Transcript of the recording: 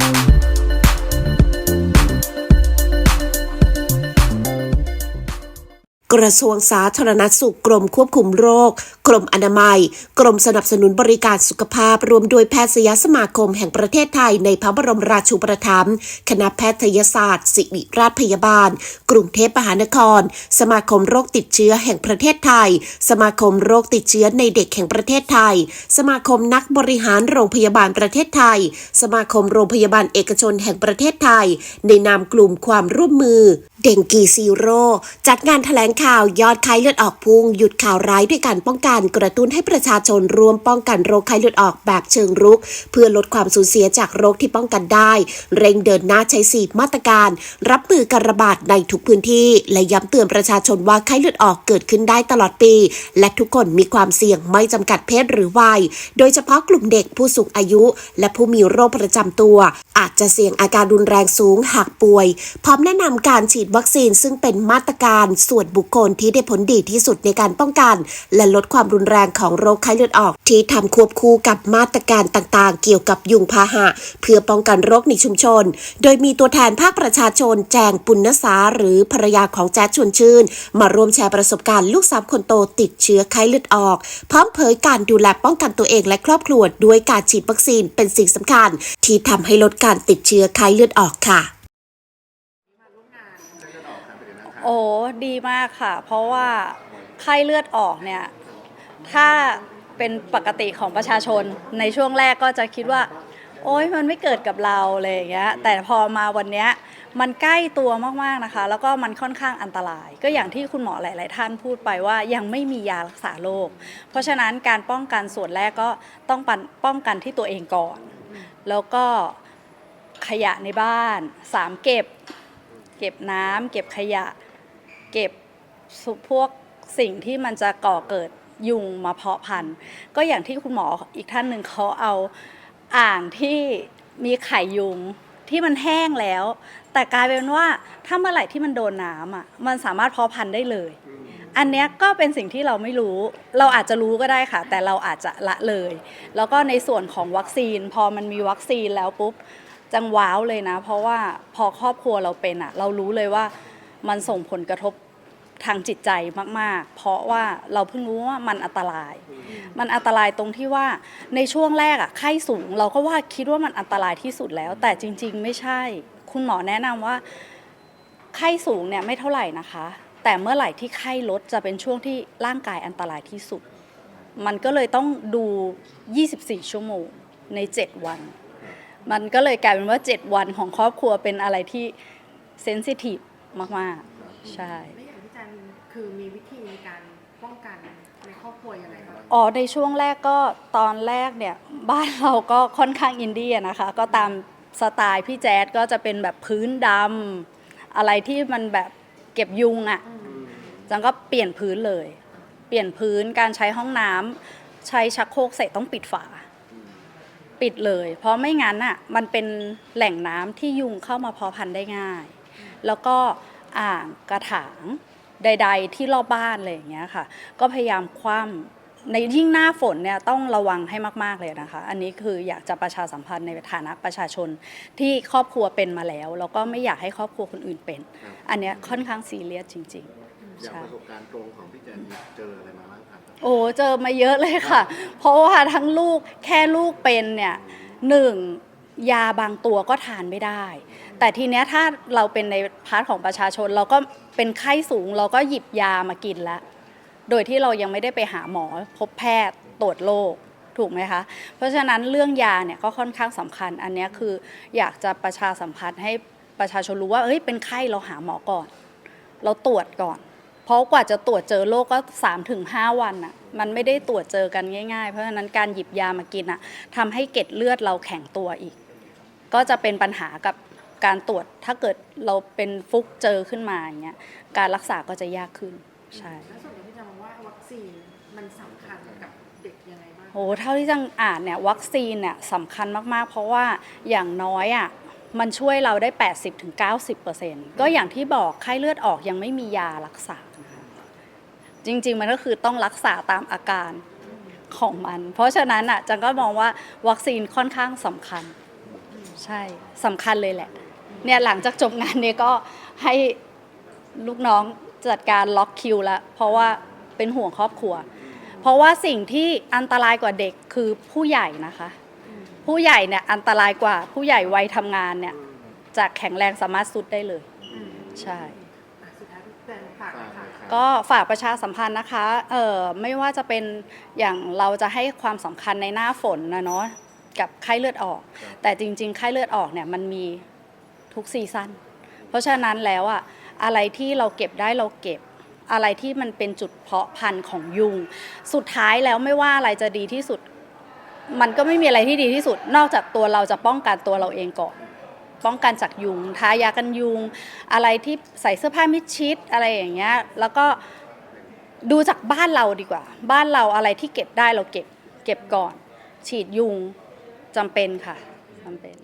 you. กระทรวงสาธารณสุขกรมควบคุมโรค กรมอนามัย กรมสนับสนุนบริการสุขภาพ รวมโดยแพทยสมาคมแห่งประเทศไทยในพระบรมราชูปถัมภ์คณะแพทยศาสตร์ ศิริราชพยาบาล กรุงเทพมหานคร สมาคมโรคติดเชื้อแห่งประเทศไทย สมาคมโรคติดเชื้อในเด็กแห่งประเทศไทย สมาคมนักบริหารโรงพยาบาลประเทศไทย สมาคมโรงพยาบาลเอกชนแห่งประเทศไทย ในนามกลุ่มความร่วมมือ ด็งกีซีโร่จัดงานแถลงข่าวยอดไข้เลือดออกพุ่งหยุดข่าวร้ายด้วยการป้องกันกระตุ้นให้ประชาชนรวมป้องกันโรคไข้เลือดออกแบบเชิงรุก เพื่อลดความสูญเสียจากโรคที่ป้องกันได้ เร่งเดินหน้าใช้สีมาตรการ รับมือการระบาดในทุกพื้นที่ และย้ำเตือนประชาชนว่าไข้เลือดออกเกิดขึ้นได้ตลอดปี และทุกคนมีความเสี่ยงไม่จำกัดเพศหรือวัย โดยเฉพาะกลุ่มเด็กผู้สูงอายุ และผู้มีโรคประจำตัว อาจจะเสี่ยงอาการรุนแรงสูงหากป่วย พร้อมแนะนำการฉีดวัคซีนซึ่งเป็นมาตรการส่วนบุคคลที่ได้ผลดีที่สุดในการป้องกัน และลดความรุนแรงของโรคไข้เลือดออก ที่ทำควบคู่กับมาตรการต่างๆ เกี่ยวกับยุงพาหะ เพื่อป้องกันโรคในชุมชน โดยมีตัวแทนภาคประชาชนแจงปุณณสาหรือภรรยาของแจ๊ดชวนชื่น มาร่วมแชร์ประสบการณ์ลูกสาวคนโตติดเชื้อไข้เลือดออก พร้อมเผยการดูแลป้องกันตัวเองและครอบครัวด้วยการฉีดวัคซีนเป็นสิ่งสำคัญ ที่ทำให้ลดการติดเชื้อไข้เลือดออกค่ะ โอ้ดีมากค่ะ เพราะว่าไข้เลือดออกเนี่ย ถ้าเป็นปกติของประชาชนในช่วงแรกก็จะคิดว่า โอ๊ยมันไม่เกิดกับเราอะไรอย่างเงี้ยแต่พอมาวันเนี้ยมันใกล้ตัวมากๆนะคะ แล้วก็มันค่อนข้างอันตราย ก็อย่างที่คุณหมอหลาย ๆ ท่านพูดไปว่ายังไม่มียารักษาโรคเพราะฉะนั้นการป้องกันส่วนแรกก็ต้องป้องกันที่ตัวเองก่อน แล้วก็ขยะในบ้านสามเก็บ เก็บน้ำเก็บขยะ เก็บพวกสิ่งที่มันจะก่อเกิดยุงมาเพาะพันธุ์ ก็อย่างที่คุณหมออีกท่านหนึ่งเขาเอาอ่างที่มีไข่ยุงที่มันแห้งแล้ว แต่กลายเป็นว่าถ้าเมื่อไหร่ที่มันโดนน้ำอะมันสามารถเพาะพันธุ์ได้เลย อันเนี้ยก็เป็นสิ่งที่เราไม่รู้ เราอาจจะรู้ก็ได้ค่ะ แต่เราอาจจะละเลย แล้วก็ในส่วนของวัคซีน พอมันมีวัคซีนแล้วปุ๊บจังว้าวเลยนะ เพราะว่าพอครอบครัวเราเป็นอะ เรารู้เลยว่า มันส่งผลกระทบทางจิตใจมาก ๆ เพราะว่าเราเพิ่งรู้ว่ามันอันตราย มันอันตรายตรงที่ว่าในช่วงแรกอะไข้สูง เราก็ว่าคิดว่ามันอันตรายที่สุดแล้ว แต่จริง ๆ ไม่ใช่ คุณหมอแนะนำว่าไข้สูงเนี่ยไม่เท่าไหร่นะคะ แต่เมื่อไหร่ที่ไข้ลดจะเป็นช่วงที่ร่างกายอันตรายที่สุด มันก็เลยต้องดู 24 ชั่วโมงใน 7 วัน มันก็เลยกลายเป็นว่า 7 วันของครอบครัวเป็นอะไรที่เซนซิทีฟ มากๆ ใช่ แล้วอย่างพี่จันคือมีวิธีในการป้องกันในครอบครัวยังไงบ้างอ๋อในช่วงแรกก็ตอนแรกเนี่ย บ้านเราก็ค่อนข้างอินดี้อะนะคะ ก็ตามสไตล์พี่แจ๊ดก็จะเป็นแบบพื้นดำอะไรที่มันแบบเก็บยุงอะ่ะจังก็เปลี่ยนพื้นเลย เปลี่ยนพื้นการใช้ห้องน้ำใช้ชักโครกเสร็จต้องปิดฝา ปิดเลย เพราะไม่งั้นอะมันเป็นแหล่งน้ำที่ยุงเข้ามาเพาะพันธุ์ได้ง่าย แล้วก็อ่างกระถางใด ๆ ที่รอบบ้านอะไรอย่างเงี้ยค่ะ ก็พยายามคว่ำในยิ่งหน้าฝนเนี่ยต้องระวังให้มาก ๆ เลยนะคะ อันนี้คืออยากจะประชาสัมพันธ์ในฐานะประชาชนที่ครอบครัวเป็นมาแล้ว แล้วก็ไม่อยากให้ครอบครัวคนอื่นเป็น อันเนี้ยค่อนข้างซีเรียสจริงๆจากใช่ประสบการณ์ตรงของพี่แจนเจออะไรมาบ้างครับ โอ้เจอมาเยอะเลยค่ะ เพราะว่าทั้งลูกแค่ลูกเป็นเนี่ยหนึ่งยาบางตัวก็ทานไม่ได้ แต่ทีเนี้ยถ้าเราเป็นในพาร์ทของประชาชน เราก็เป็นไข้สูงเราก็หยิบยามากินแล้วโดยที่เรายังไม่ได้ไปหาหมอ พบแพทย์ตรวจโรคถูกไหมคะ เพราะฉะนั้นเรื่องยาเนี่ยก็ค่อนข้างสำคัญ อันนี้คืออยากจะประชาสัมพันธ์ให้ประชาชนรู้ว่าเฮ้ยเป็นไข้เราหาหมอก่อน เราตรวจก่อน เพราะกว่าจะตรวจเจอโรคก็3าถึงหวันอะมันไม่ได้ตรวจเจอกันง่าย ๆ เพราะฉะนั้นการหยิบยามากินอะทำให้เกล็ดเลือดเราแข็งตัวอีก ก็จะเป็นปัญหากับ การตรวจถ้าเกิดเราเป็นฟุกเจอขึ้นมาอย่างเงี้ยการรักษาก็จะยากขึ้นใช่แล้วส่วนตัวพี่จันมองว่าวัคซีนมันสำคัญกับเด็กยังไงบ้างโหเท่าที่จังอ่านเนี่ยวัคซีนเนี่ยสำคัญมากๆ เพราะว่าอย่างน้อยอะมันช่วยเราได้ 80-90%ก็อย่างที่บอกไข้เลือดออกยังไม่มียารักษานะคะจริง ๆ มันก็คือต้องรักษาตามอาการของมัน เพราะฉะนั้นอะจังก็มองว่าวัคซีนค่อนข้างสำคัญ ใช่สำคัญเลยแหละ เนี่ยหลังจากจบงานเนี่ยก็ให้ลูกน้องจัดการล็อกคิวแล้วเพราะว่าเป็นห่วงครอบครัว เพราะว่าสิ่งที่อันตรายกว่าเด็กคือผู้ใหญ่นะคะ ผู้ใหญ่เนี่ยอันตรายกว่าผู้ใหญ่วัยทำงานเนี่ยจากแข็งแรงสามารถสุดได้เลยอืมใช่อะสุดท้ายพี่แจนฝากหน่อยค่ะก็ฝากประชาสัมพันธ์นะคะเอ่อไม่ว่าจะเป็นอย่างเราจะให้ความสำคัญในหน้าฝนนะเนาะกับไข้เลือดออก แต่จริง ๆ ไข้เลือดออกเนี่ยมันมี ทุกซีซันเพราะฉะนั้นแล้วอะอะไรที่เราเก็บได้เราเก็บ อะไรที่มันเป็นจุดเพาะพันธุ์ของยุง สุดท้ายแล้วไม่ว่าอะไรจะดีที่สุด มันก็ไม่มีอะไรที่ดีที่สุด นอกจากตัวเราจะป้องกันตัวเราเองก่อนป้องกันจากยุงทายากันยุง อะไรที่ใส่เสื้อผ้ามิดชิดอะไรอย่างเงี้ยแล้วก็ดูจากบ้านเราดีกว่า บ้านเราอะไรที่เก็บได้เราเก็บเก็บก่อน ฉีดยุงจำเป็นค่ะจำเป็น